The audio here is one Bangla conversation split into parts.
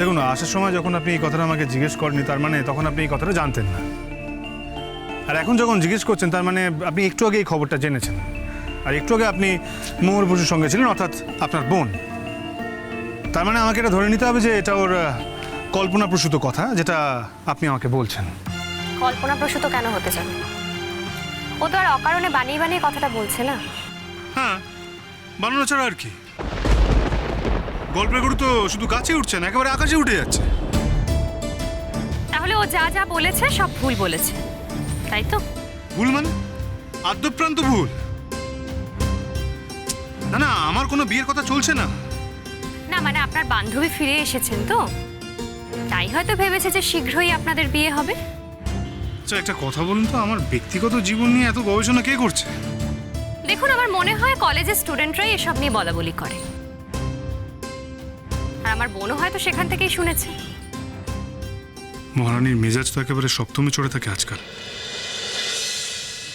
দেখুন আসার সময় যখন আপনি এই কথাটা আমাকে জিজ্ঞেস করেননি তার মানে তখন আপনি এই কথাটা জানতেন না। আর এখন যখন জিজ্ঞেস করছেন তার মানে আপনি একটু আগে এই খবরটা জেনেছেন। আর একটু আগে আপনি মোহর বসুর সঙ্গে ছিলেন অর্থাৎ আপনার বোন। তার মানে আমাকে এটা ধরে নিতে হবে যে এটা ওর কল্পনাপ্রসূত কথা যেটা আপনি আমাকে বলছেন। কল্পনাপ্রসূত কেন হতে যাবে ও তো আর অকারণে বানিয়ে বানিয়ে কথাটা বলছে না। হ্যাঁ বানানো ছাড়া আর কি। গল্পের গরু তো শুধু গাছে উঠছে না একেবারে আকাশে উঠে যাচ্ছে। তাহলে ও যা যা বলেছে সব ভুল বলেছে। তাই তো? ভুল মানে? আদ্যপ্রান্ত ভুল। না না আমার কোনো বিয়ের কথা চলছে না। না মানে আপনার বান্ধবী ফিরে এসেছেন তো? তাই হয়তো ভেবেছে যে শীঘ্রই আপনাদের বিয়ে হবে। আচ্ছা একটা কথা বলুন তো আমার ব্যক্তিগত জীবন নিয়ে এত গবেষণা কে করছে? দেখুন আমার মনে হয় কলেজের স্টুডেন্টরাই এসব নিয়ে বলা বলি করে। আর আমার বোনও হয়তো সেখান থেকেই শুনেছে। মহারানীর মেজাজ তো একেবারে সপ্তমে চড়ে থাকে আজকাল।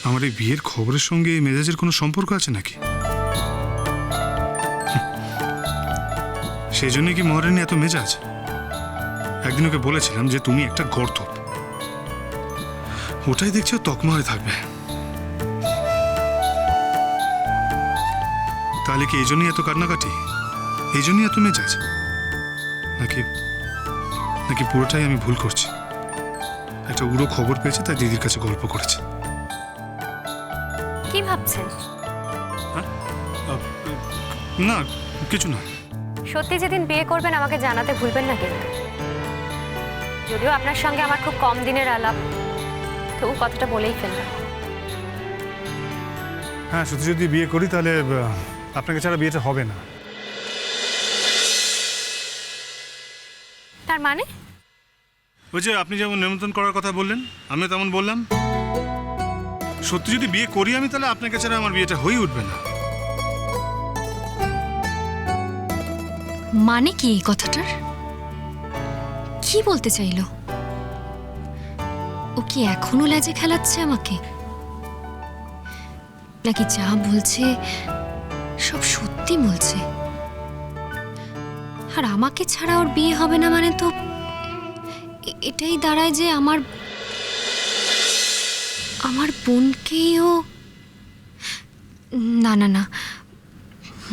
আমার এই বিয়ের খবরের সঙ্গে এই মেজাজের কোনো সম্পর্ক আছে নাকি? সেই জন্য কি মহারানী এত মেজাজ? একদিন ওকে বলেছিলাম যে তুমি একটা গর্ত ওটাই দেখছি তকমা হয়ে থাকবে। তাহলে কি এই জন্যই এত কান্নাকাটি? এই জন্যই এত মেজাজ? নাকি নাকি পুরোটাই আমি ভুল করছি? একটা উড়ো খবর পেয়েছে তাই দিদির কাছে গল্প করেছে। কি ভাবছেন? না কিছু না। সত্যি যেদিন বিয়ে করবেন আমাকে জানাতে ভুলবেন না কিন্তু যদিও আপনার সঙ্গে আমার খুব কম দিনের আলাপ তবু কথাটা বলেই ফেললাম। হ্যাঁ সত্যি যদি বিয়ে করি তাহলে আপনাকে ছাড়া বিয়েটা হবে না। তার মানে? ওই যে আপনি যেমন নিমন্ত্রণ করার কথা বললেন আমিও তেমন বললাম। সত্যি যদি বিয়ে করি আমি তাহলে আপনাকে ছাড়া আমার বিয়েটা হয়ে উঠবে না। মানে কি এই কথাটার? কি বলতে চাইলো? ও কি এখনও লেজে খেলাচ্ছে আমাকে? নাকি যা বলছে সব সত্যি বলছে? আর আমাকে ছাড়া ওর বিয়ে হবে না মানে তো এটাই দাঁড়ায় যে আমার আমার বোনকেই ও, না না না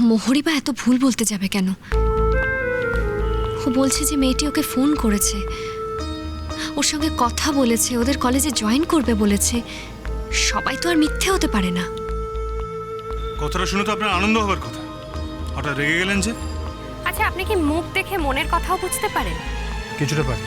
মোহরি বা এত ভুল বলতে যাবে কেন? ও বলছে যে মেয়েটি ওকে ফোন করেছে, ওর সঙ্গে কথা বলেছে, ওদের কলেজে জয়েন করবে বলেছে, সবাই তো আর মিথ্যে হতে পারে না। কথাটা শুনে তো আপনার আনন্দ হবার কথা। হঠাৎ রেগে গেলেন যে? আচ্ছা আপনি কি মুখ দেখে মনের কথাও বুঝতে পারেন? কিছুটা পারি।